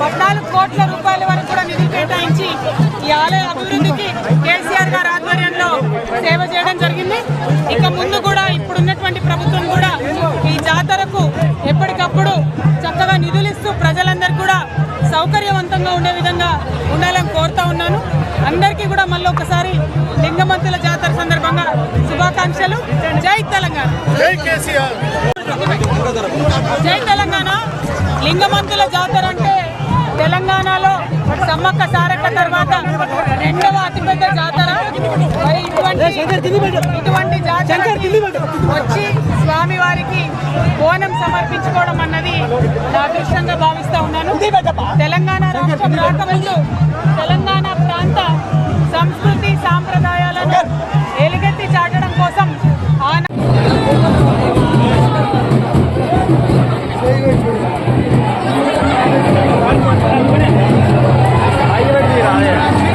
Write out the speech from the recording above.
పద్నాలుగు కోట్ల రూపాయల వరకు కూడా నిధులు కేటాయించి ఈ ఆలయ అభివృద్ధికి కేసీఆర్ గారు ఆధ్వర్యంలో సేవ చేయడం జరిగింది. ఇక ముందు కూడా ఇప్పుడున్నటువంటి ప్రభుత్వం కూడా ఈ జాతరకు ఎప్పటికప్పుడు చక్కగా నిధులు ఇస్తూ ప్రజలందరూ కూడా సౌకర్యవంతంగా ఉండే విధంగా ఉండాలని కోరుతా ఉన్నాను. అందరికీ కూడా మళ్ళీ ఒకసారి లింగమంతుల జాతర సందర్భంగా శుభాకాంక్షలు. జై తెలంగాణ. జై తెలంగాణ. లింగమంతుల జాతర అంటే తెలంగాణలో సమ్మక్క సారక్క తర్వాత రెండవ అతిపెద్ద జాతర. మరి ఇటువంటి ఇటువంటి జాతరకి వచ్చి స్వామివారికి బోనం సమర్పించుకోవడం అన్నది నా అదృష్టంగా భావిస్తా ఉన్నాను. తెలంగాణ రాష్ట్రం రాకముందు Valeu.